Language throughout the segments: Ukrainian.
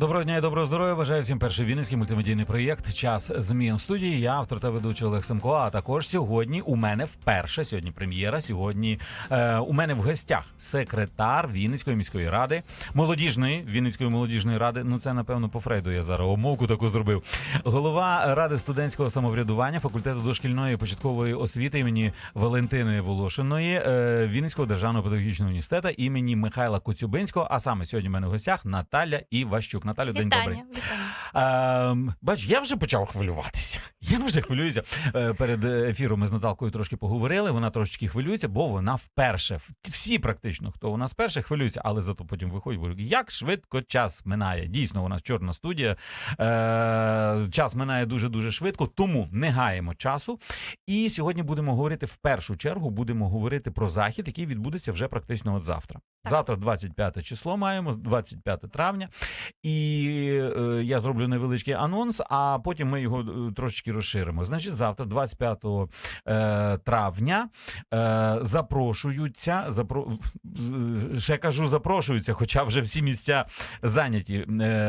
Доброго дня і доброго здоров'я. Бажаю всім перший вінницький мультимедійний проєкт Час змін в студії. Я автор та ведучий Олег Семко. А також сьогодні у мене вперше сьогодні прем'єра. Сьогодні е, у мене в гостях секретар Вінницької міської ради, молодіжної Вінницької молодіжної ради. Ну це напевно по Фрейду. Я зараз умовку таку зробив. Голова ради студентського самоврядування факультету дошкільної початкової освіти імені Валентини Волошиної е, Вінницького державного педагогічного університету імені Михайла Коцюбинського. А саме сьогодні в мене в гостях Наталя Іващук. Наталю, день добрий. Вітання, вітання. Бач, я вже почав хвилюватися. Я вже хвилююся. Е, Перед ефіром ми з Наталкою трошки поговорили. Вона трошечки хвилюється, бо вона вперше. Всі практично, хто у нас вперше хвилюється, але зато потім виходить, говорить, як швидко час минає. Дійсно, у нас чорна студія. Е, час минає дуже дуже швидко, тому не гаємо часу. І сьогодні будемо говорити в першу чергу. Будемо говорити про захід, який відбудеться вже практично от завтра. Так. Завтра, 25 число, маємо 25 травня. І е, я зроблю невеличкий анонс, а потім ми його е, трошечки розширимо. Значить, завтра, 25 е, травня, е, запрошуються. Запро... Ще кажу, запрошуються, хоча вже всі місця зайняті.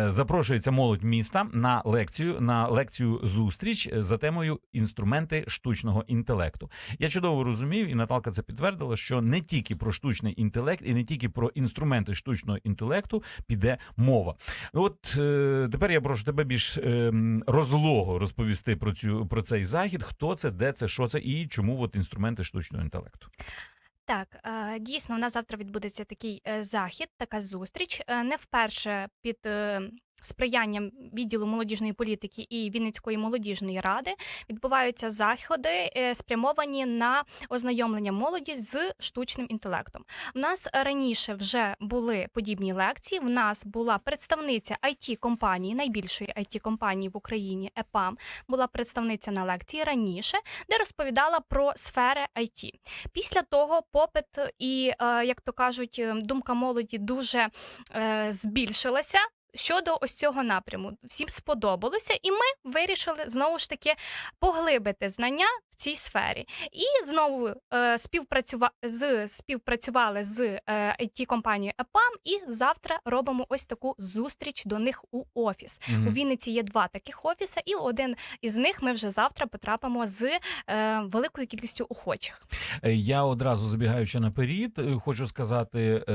Запрошується молодь міста на лекцію, на лекцію зустріч за темою інструменти штучного інтелекту. Я чудово розумію, і Наталка це підтвердила, що не тільки про штучний інтелект, і не тільки про інструменти штучного інтелекту піде мова. От тепер я прошу тебе більш е, розлого розповісти про цю про цей захід. Хто це, де це, що це і чому от інструменти штучного інтелекту. Так, е, дійсно, у нас завтра відбудеться такий е, захід, така зустріч. Е, Не вперше під сприянням відділу молодіжної політики і Вінницької молодіжної ради відбуваються заходи, е, спрямовані на ознайомлення молоді з штучним інтелектом. У нас раніше вже були подібні лекції. В нас була представниця it компанії, найбільшої it компанії в Україні ЕПАМ, була представниця на лекції раніше, де розповідала про сфери IT. Після того попит і, е, як то кажуть, думка молоді дуже е, збільшилася. Щодо ось цього напряму, всім сподобалося, і ми вирішили знову ж таки поглибити знання в цій сфері. І знову е, співпрацюва... з співпрацювали з е, it компанією EPAM, і завтра робимо ось таку зустріч до них у офіс. У Вінниці є два таких офіси, і один із них ми вже завтра потрапимо з е, великою кількістю охочих. Е, Я одразу забігаючи наперед, е, хочу сказати е,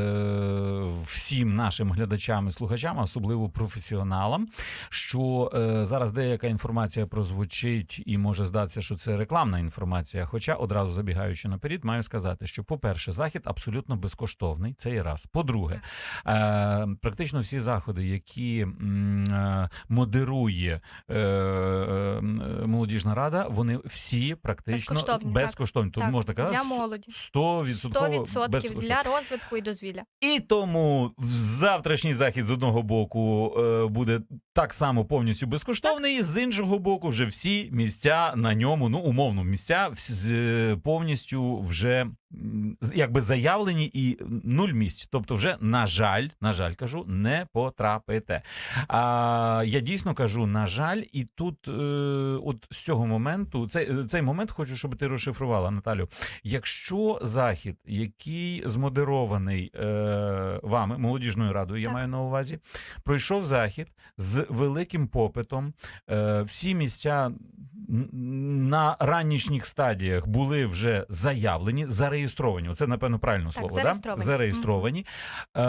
всім нашим глядачам і слухачам, особливо професіоналам, що е, зараз деяка інформація прозвучить і може здатися, що це рекламна інформація. Хоча одразу забігаючи наперед, маю сказати, що, по-перше, захід абсолютно безкоштовний. Це є раз. По-друге, е, практично всі заходи, які е, модерує е, е, молодіжна рада, вони всі практично Безкоштовні, так. безкоштовні. Тут Так, можна казати для молоді. 100%, 100% для розвитку і дозвілля. І тому завтрашній захід з одного боку е, буде так само повністю безкоштовний, з іншого боку, вже всі місця на ньому, ну умовно, місця повністю вже якби заявлені і нуль місць. Тобто, вже на жаль, на жаль, кажу, не потрапите. А я дійсно кажу, на жаль, і тут, е, от з цього моменту, цей, цей момент хочу, щоб ти розшифрувала, Наталю. Якщо захід, який змодерований е, вами, молодіжною радою, я Так. маю на увазі, пройшов захід з великим попитом, е, всі місця на ранішніх стадіях були вже заявлені, зареєстровані. Це, напевно, правильно слово, зареєстровані. Да? зареєстровані. Е,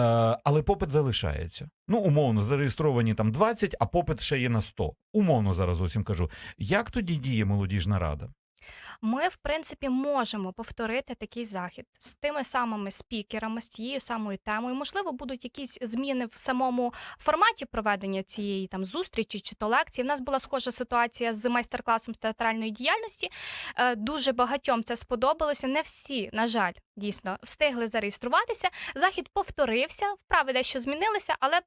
але попит залишається. Ну, умовно, зареєстровані там 20, а попит ще є на 100. Умовно зараз зовсім кажу. Як тоді діє молодіжна рада? Ми, в принципі, можемо повторити такий захід з тими самими спікерами, з тією самою темою. Можливо, будуть якісь зміни в самому форматі проведення цієї там зустрічі чи то лекції. В нас була схожа ситуація з майстер-класом з театральної діяльності. Е, Дуже багатьом це сподобалося. Не всі, на жаль, дійсно встигли зареєструватися. Захід повторився, вправи дещо змінилися, але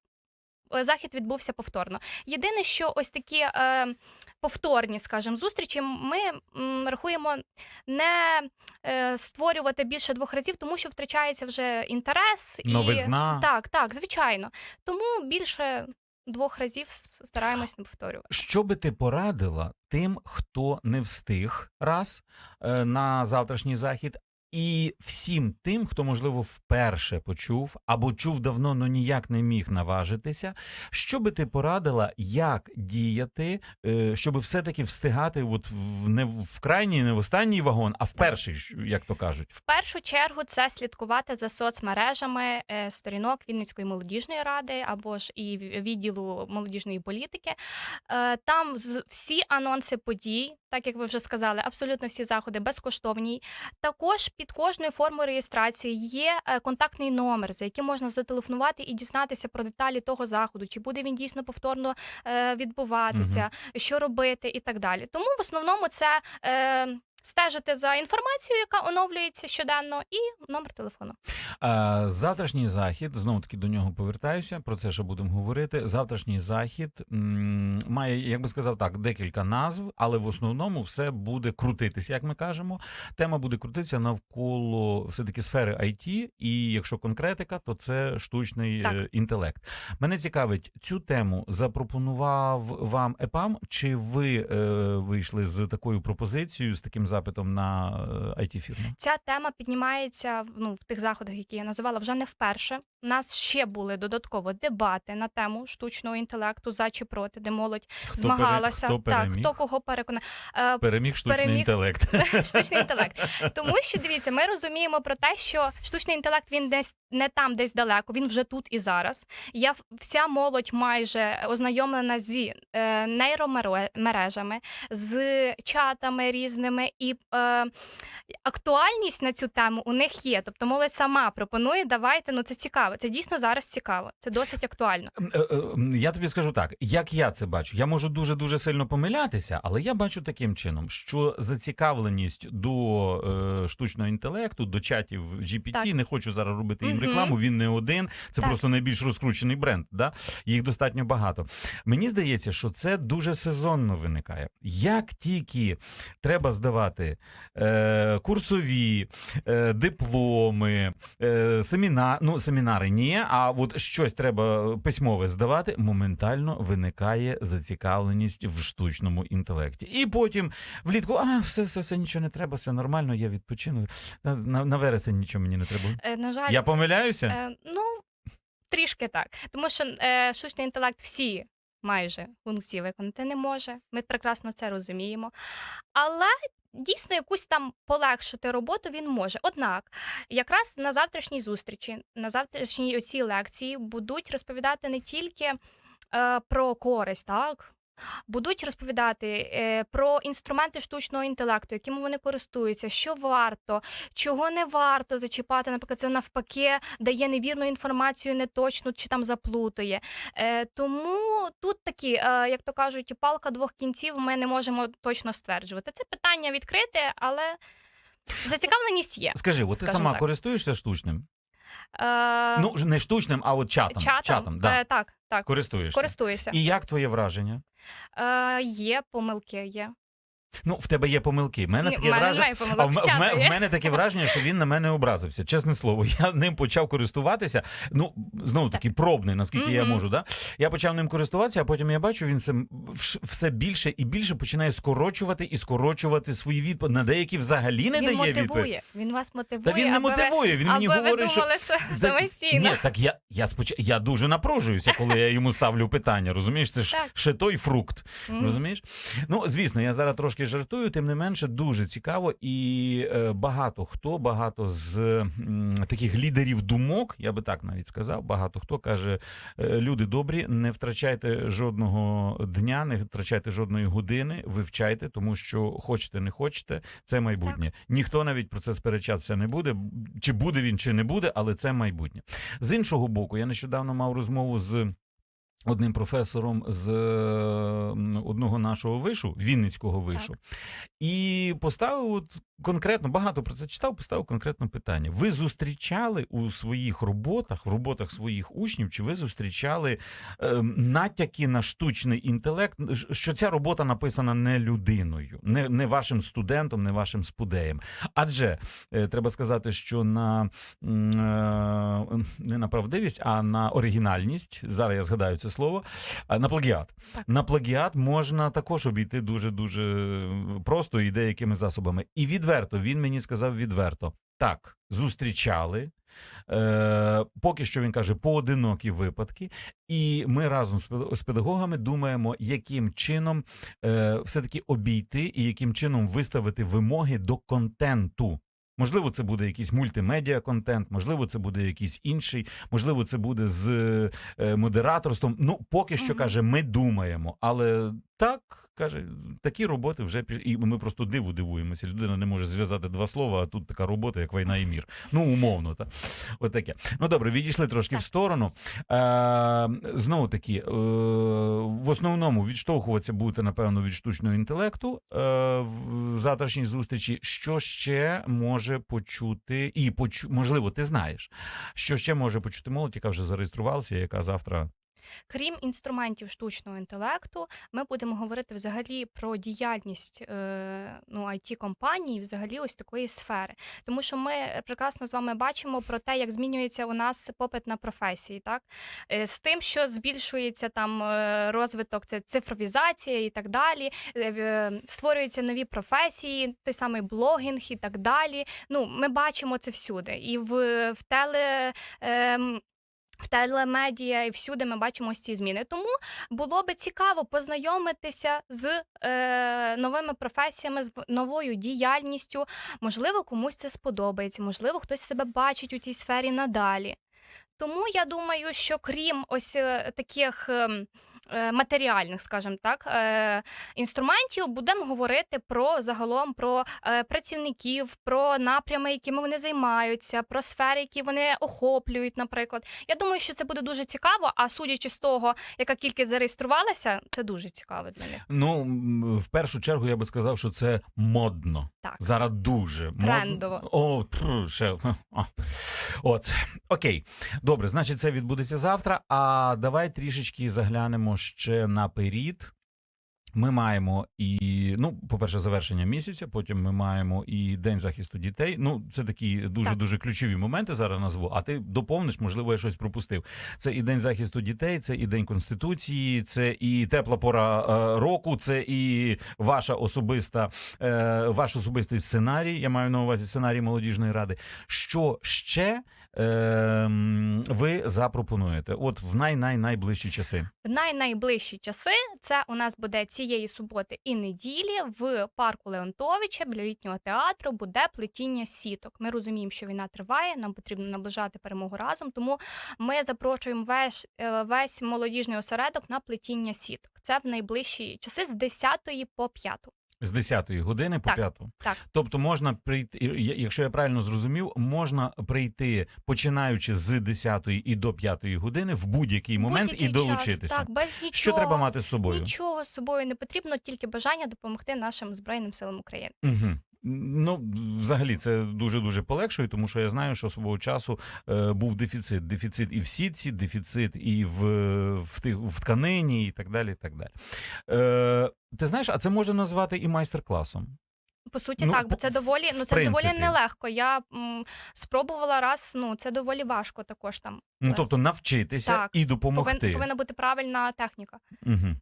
захід відбувся повторно. Єдине, що ось такі е, повторні, скажімо, зустрічі ми м, рахуємо не е, створювати більше двох разів, тому що втрачається вже інтерес Новизна. і так, так, звичайно. Тому більше двох разів стараємось не повторювати. Що би ти порадила тим, хто не встиг раз е, на завтрашній захід, і всім тим, хто, можливо, вперше почув або чув давно, но ніяк не міг наважитися. Що би ти порадила, як діяти, е, щоб все-таки встигати от в не в крайній, не в останній вагон, а в перший, як то кажуть. В першу чергу це слідкувати за соцмережами е, сторінок Вінницької молодіжної ради або ж і відділу молодіжної політики. Е, Там всі анонси подій, так як ви вже сказали, абсолютно всі заходи безкоштовні. Також під кожною формою реєстрації є е, контактний номер, за яким можна зателефонувати і дізнатися про деталі того заходу, чи буде він дійсно повторно відбуватися, відбуватися, що робити і так далі. Тому в основному це. Стежити за інформацією, яка оновлюється щоденно, і номер телефону. А, завтрашній захід, знову таки до нього повертаюся. Про це ще будемо говорити. Завтрашній захід м, має, як би сказав так, декілька назв, але в основному все буде крутитися, як ми кажемо. Тема буде крутитися навколо все-таки сфери IT, і якщо конкретика, то це штучний Так. е, інтелект. Мене цікавить, цю тему запропонував вам ЕПАМ, чи ви е, вийшли з такою пропозицією, з таким запитом на it фірму Ця тема піднімається ну, в тих заходах, які я називала, вже не вперше. У нас ще були додатково дебати на тему штучного інтелекту за чи проти, де молодь Хто змагалася. пере- хто так, переміг? хто кого переконав. Е, Переміг штучний Переміг. інтелект. штучний інтелект. Тому що дивіться, ми розуміємо про те, що штучний інтелект він десь не там, десь далеко, він вже тут і зараз. Я вся молодь майже ознайомлена зі е, нейромережами, з чатами різними, і е, актуальність на цю тему у них є. Тобто молодь сама пропонує, давайте, ну це цікаво. Це дійсно зараз цікаво. Це досить актуально. Е, е, м, Я тобі скажу так, як я це бачу. Я можу дуже дуже сильно помилятися, але я бачу таким чином, що зацікавленість до е, штучного інтелекту, до чатів GPT, Так. не хочу зараз робити їм рекламу. Він не один. Це Так. просто найбільш розкручений бренд. Да? Їх достатньо багато. Мені здається, що це дуже сезонно виникає. Як тільки треба здавати е, курсові, е, дипломи, е, семіна... ну, семінари ні, а от щось треба письмове здавати, моментально виникає зацікавленість в штучному інтелекті. І потім влітку, а все, все, все, нічого не треба, все нормально, я відпочину. На, на, на вересень нічого мені не треба. Е, на жаль, Я помиляюся? Е, ну, трішки так. Тому що е, штучний інтелект всі майже функції виконати не може. Ми прекрасно це розуміємо. Але дійсно якусь там полегшити роботу він може. Однак, якраз на завтрашній зустрічі, на завтрашній оцій лекції будуть розповідати не тільки е, про користь, так. Будуть розповідати е, про інструменти штучного інтелекту, якими вони користуються, що варто, чого не варто зачіпати. Наприклад, це навпаки дає невірну інформацію, неточну чи там заплутує. Е, тому тут такі, е, як то кажуть, палка двох кінців. Ми не можемо точно стверджувати. Це питання відкрите, але зацікавленість є. Скажи, от ти сама так. користуєшся штучним? Е, Ну, ж не штучним, а от чатом. чатом, да. е, так, так, Користуєшся. користуюся. І як твоє враження? Е, є помилки, є. Ну, в тебе є помилки. В мене Ні, в таке мене враження. немає А помилок. в, в в, ме- в є. мене таке враження, що він на мене образився. Чесне слово, я ним почав користуватися. Ну, знову таки, пробний, наскільки я Мгм. можу. Да? Я почав ним користуватися, а потім я бачу, він все, все більше і більше починає скорочувати і скорочувати свої відповіді. На деякі взагалі не він дає відповідь. мотивує. Він вас мотивує. Та він не аби ви- мотивує, він мені аби ви говорить, що. думали са- За- самостійно. Ні, так я, я, споч... я дуже напружуюся, коли я йому ставлю питання. Розумієш, це ж Так. ще той фрукт. Мгм. Розумієш? Ну, звісно, я зараз трошки жартую, тим не менше, дуже цікаво. І е, багато хто, багато з таких лідерів думок, я би так навіть сказав, багато хто каже: е, люди добрі, не втрачайте жодного дня, не втрачайте жодної години, вивчайте, тому що хочете, не хочете, це майбутнє. Ніхто навіть про це сперечатися не буде, чи буде він, чи не буде, але це майбутнє. З іншого боку, я нещодавно мав розмову з. Одним професором з е, одного нашого вишу, Вінницького вишу, і поставив от конкретно багато про це читав, поставив конкретне питання. Ви зустрічали у своїх роботах, в роботах своїх учнів, чи ви зустрічали е, натяки на штучний інтелект, що ця робота написана не людиною, не, не вашим студентом, не вашим спудеєм? Адже е, треба сказати, що на е, не на правдивість, а на оригінальність. Зараз я згадаю це слово. а, На плагіат. Так. На плагіат можна також обійти дуже дуже просто і деякими засобами. І відверто він мені сказав відверто: так, зустрічали. Е, поки що він каже поодинокі випадки, і ми разом з пед- з педагогами думаємо, яким чином е, все-таки обійти і яким чином виставити вимоги до контенту. Можливо, це буде якийсь мультимедіа контент, можливо, це буде якийсь інший, можливо, це буде з е, модераторством. Ну, поки що Мгм. каже, ми думаємо. Але так каже, такі роботи вже пі- і ми просто диву дивуємося. Людина не може зв'язати два слова, а тут така робота, як війна і мір. Ну, умовно, так. От таке. Ну добре, відійшли трошки в сторону. Е, знову таки, е, в основному відштовхуватися будете, напевно, від штучного інтелекту е, в завтрашній зустрічі. Що ще може почути, і почу, можливо, ти знаєш, що ще може почути молодь, яка вже зареєструвалася, яка завтра. Крім інструментів штучного інтелекту, ми будемо говорити взагалі про діяльність е, ну, it компаній, взагалі ось такої сфери. Тому що ми прекрасно з вами бачимо про те, як змінюється у нас попит на професії, так Е, з тим, що збільшується там е, розвиток, це цифровізація і так далі. Створюються нові професії, той самий блогінг і так далі. Ну, ми бачимо це всюди. І в, в теле. ем, в телемедіа і всюди ми бачимо ось ці зміни. Тому було би цікаво познайомитися з е, новими професіями, з новою діяльністю. Можливо, комусь це сподобається, можливо, хтось себе бачить у цій сфері надалі. Тому я думаю, що крім ось е, таких. е, Матеріальних, скажімо так, е, інструментів будемо говорити про загалом про е, працівників, про напрями, якими вони займаються, про сфери, які вони охоплюють, наприклад. Я думаю, що це буде дуже цікаво. А судячи з того, яка кількість зареєструвалася, це дуже цікаво для них. Ну, в першу чергу я би сказав, що це модно. Так. Зараз дуже. Трендово. О, тьфу, ще. а. От. Окей. Добре, значить, це відбудеться завтра. А давай трішечки заглянемо ще наперед. Ми маємо і, ну, по-перше, завершення місяця, потім ми маємо і День захисту дітей. Ну, це такі дуже Так. дуже ключові моменти зараз назву. А ти доповниш, можливо, я щось пропустив. Це і День захисту дітей, це і День Конституції, це і тепла пора е, року, це і ваша особиста, е, ваш особистий сценарій. Я маю на увазі сценарій молодіжної ради. Що ще е, ви запропонуєте? От в най-най-найближчі часи. В най-найближчі часи це у нас буде цієї суботи і неділі в парку Леонтовича біля літнього театру буде плетіння сіток. Ми розуміємо, що війна триває, нам потрібно наближати перемогу разом. Тому ми запрошуємо весь, е, весь молодіжний осередок на плетіння сіток. Це в найближчі часи з 10 по 5. З 10-ї години по 5. так. Тобто можна прийти, якщо я правильно зрозумів, можна прийти починаючи з 10-ї і до 5-ї години в будь-який момент Будь-який і долучитися. Час, так, без нічого. Що треба мати з собою? Нічого з собою не потрібно, тільки бажання допомогти нашим збройним силам України. Угу. Ну, взагалі, це дуже дуже полегшує, тому що я знаю, що свого часу е, був дефіцит. Дефіцит і в сітці, дефіцит і в, в, в тканині, і так далі. І так далі. Е, ти знаєш, а це можна назвати і майстер-класом. По суті, Ну, так, бо це доволі ну це принципі. доволі нелегко. Я м, спробувала раз. Ну це доволі важко також там. Ну, тобто навчитися Так. і повин, допомогти. повинна бути правильна техніка. Угу.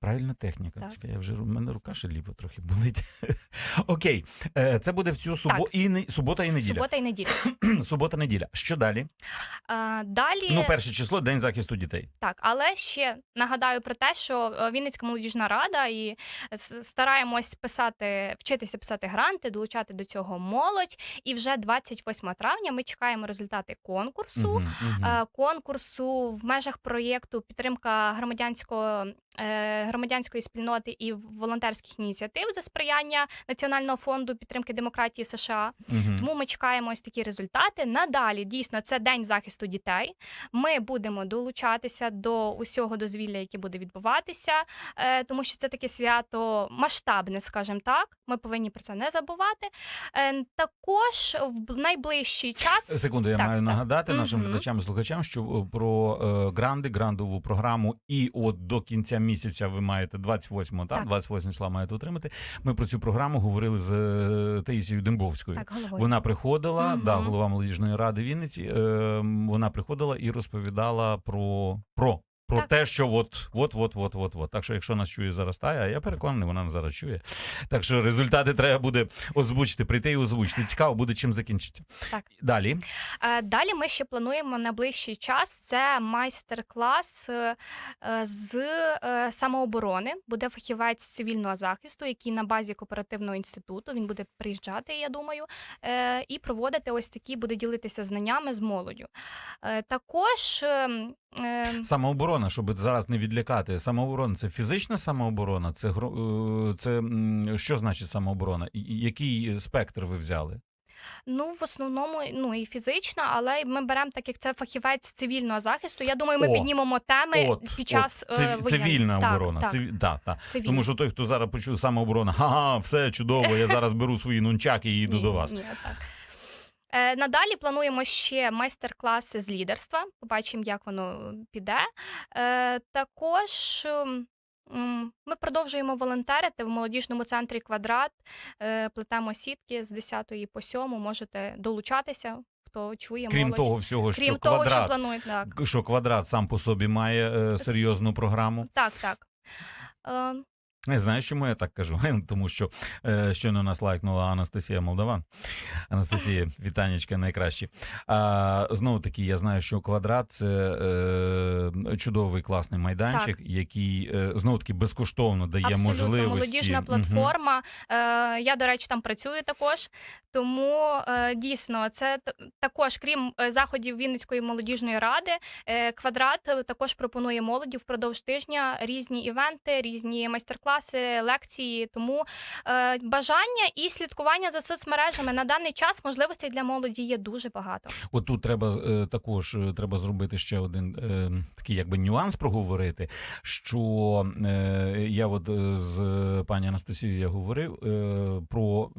Правильна техніка. Так. Чекай, я вже у мене рука ще ліва трохи болить. Окей, е, це буде в цю субо... і не... субота і неділя. Субота і неділя. Субота, неділя. Що далі? А, далі Ну, перше число День захисту дітей. так, але ще нагадаю про те, що е, Вінницька молодіжна рада і стараємось писати, вчитися писати гранти, долучати до цього молодь. І вже 28 травня ми чекаємо результати конкурсу. Мгм. е, конкурсу в межах проєкту підтримка громадянського громадянської спільноти і волонтерських ініціатив за сприяння Національного фонду підтримки демократії США. Мгм. Тому ми чекаємо ось такі результати. Надалі дійсно це день захисту дітей. Ми будемо долучатися до усього дозвілля, яке буде відбуватися, е, тому що це таке свято масштабне, скажімо так. Ми повинні про це не забувати. Е, також в найближчий час Секунду, я Так, маю так. нагадати нашим глядачам і слухачам, що е, про е, гранди, грандову програму, і от до кінця місяця ви маєте 28-го, так? Так. 28 числа маєте отримати. Ми про цю програму говорили з е, Таїсією Дембовською. так головою. Вона приходила, угу. да, голова молодіжної ради Вінниці. Е, вона приходила і розповідала про. про. Про Так. те, що от, от, от, от, от, от. Так що, якщо нас чує зараз Тая, я переконаний, вона нас зараз чує. Так що результати треба буде озвучити, прийти і озвучити. Цікаво буде, чим закінчиться. Так. Далі. Е, Далі ми ще плануємо на ближчий час. Це майстер-клас е, е, з самооборони. Буде фахівець цивільного захисту, який на базі кооперативного інституту. Він буде приїжджати, я думаю, і проводити ось такі, буде ділитися знаннями з молоддю. Також ем, е, Самооборона, щоб зараз не відлякати. Самооборона це фізична самооборона, це е, це що значить самооборона? Який спектр ви взяли? ну в основному ну і фізична, але ми беремо так, як це фахівець цивільного захисту. Я думаю, ми О, піднімемо теми От, під час от, це, е, цивільна Так, оборона. Так, Циві- да, да. цивільна. Тому що той, хто зараз почув самооборона, ага, все чудово, я зараз беру свої нунчаки і їду Ні, до вас. Ні, так. Е, надалі плануємо ще майстер-класи з лідерства. Побачимо, як воно піде. Е, також ем, ми продовжуємо волонтерити в молодіжному центрі квадрат. Е, плетемо сітки з 10 по 7. Можете долучатися, хто чує Крім молодь. того всього, Крім що того, що планують. Так, що квадрат сам по собі має е, серйозну програму. так. так. Е, Не знаю, чому я так кажу. Тому що е, щойно нас лайкнула Анастасія Молдаван. Анастасія, вітанечка найкращі. А, знову таки, я знаю, що квадрат це е, чудовий класний майданчик, який е, знову таки безкоштовно дає Абсолютно можливості. молодіжна платформа. Е, я, до речі, там працюю також. Тому е, дійсно, це також, крім е, заходів Вінницької молодіжної ради, е, квадрат також пропонує молоді впродовж тижня різні івенти, різні майстер-класи, лекції. Тому е, бажання і слідкування за соцмережами на даний час можливостей для молоді є дуже багато. От тут треба е, також е, треба зробити ще один е, такий якби нюанс проговорити. Що е, я от е, з пані Анастасією я говорив е, про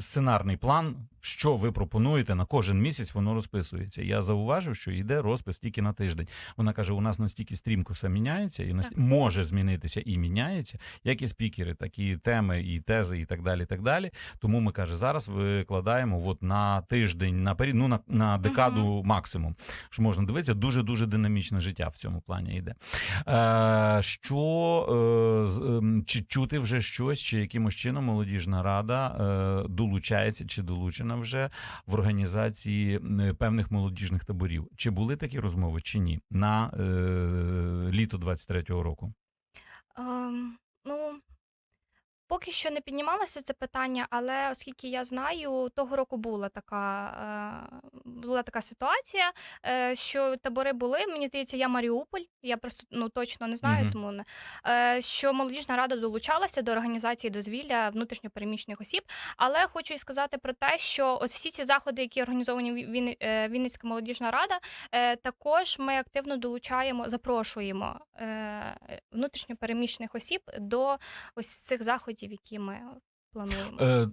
сценарний план, що ви пропонуєте на кожен місяць, воно розписується. Я зауважив, що йде розпис тільки на тиждень. Вона каже: у нас настільки стрімко все міняється, і нас може змінитися і міняється, як і спікери, так і теми, і тези, і так далі. І так далі. Тому ми каже, зараз викладаємо от на тиждень, на період, ну на, на декаду максимум. Що можна дивитися, дуже дуже динамічне життя в цьому плані йде. Е, що е, ем, чи чути вже щось, чи якимось чином молодіжна рада е, долучається чи долучена вже в організації певних молодіжних таборів? Чи були такі розмови, чи ні? На е, літо 23-го року? Ем, ну, поки що не піднімалося це питання, але оскільки я знаю, того року була така, е, була така ситуація, е, що табори були. Мені здається, я Маріуполь. Я просто ну точно не знаю, Мгм. тому не що молодіжна рада долучалася до організації дозвілля внутрішньопереміщених осіб. Але хочу і сказати про те, що ось всі ці заходи, які організовані е, Вінницька молодіжна рада, також ми активно долучаємо, запрошуємо внутрішньопереміщених осіб до ось цих заходів, які ми плануємо. Е,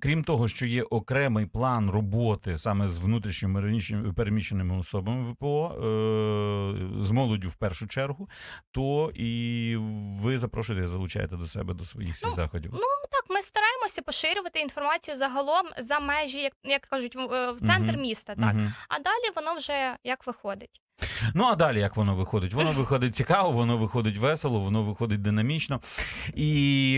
крім того, що є окремий план роботи саме з внутрішньо переміщеними особами ВПО, е, з молоддю в першу чергу, то і ви запрошуєте, залучаєте до себе до своїх всіх Ну, заходів. Ну так, ми стараємося поширювати інформацію загалом за межі, як, як кажуть, в, е, в центр Мгм. міста. Так Мгм. а далі воно вже як виходить. Ну а далі як воно виходить? Воно виходить цікаво, воно виходить весело, воно виходить динамічно. І,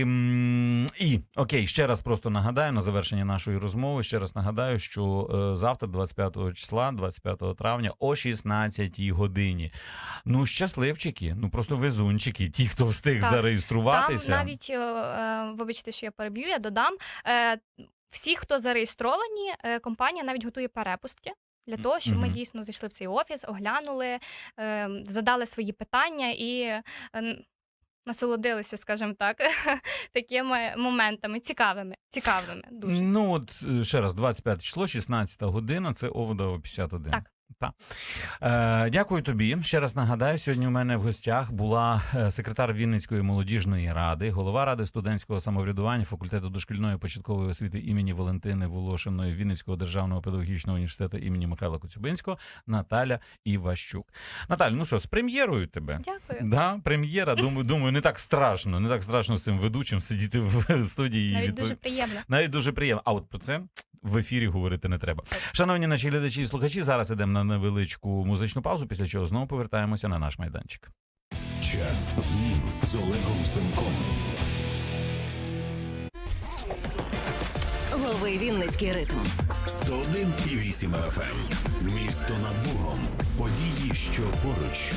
і окей, ще раз просто нагадаю на завершення нашої розмови. Ще раз нагадаю, що е, завтра, 25 числа, 25 травня, о 16 годині. Ну, щасливчики, ну просто везунчики, ті, хто встиг Так. зареєструватися. Там навіть, е, е, вибачте, що я переб'ю, я додам. Е, всі, хто зареєстровані, компанія навіть готує перепустки. Для того, щоб ми дійсно зайшли в цей офіс, оглянули, е, задали свої питання і е, насолодилися, скажімо так, такими моментами цікавими. Цікавими дуже. Ну от е, ще раз, 25 число, 16 година, це Оводово 51. Так. Та. Е, дякую тобі. Ще раз нагадаю, сьогодні у мене в гостях була е, секретар Вінницької молодіжної ради, голова ради студентського самоврядування факультету дошкільної початкової освіти імені Валентини Волошиної Вінницького державного педагогічного університету імені Михайла Коцюбинського Наталя Іващук. Наталя, ну що, з прем'єрою тебе? Дякую. Да, прем'єра. Думаю, думаю, не так страшно, не так страшно з цим ведучим сидіти в студії. Навіть відпов- дуже приємно. навіть дуже приємно. А от про це в ефірі говорити не треба. Шановні наші глядачі і слухачі, зараз ідемо на невеличку музичну паузу, після чого знову повертаємося на наш майданчик. Час змін з Олегом Семком. Лови Вінницький ритм. 101,8 FM. Місто над Богом. Події, що поруч.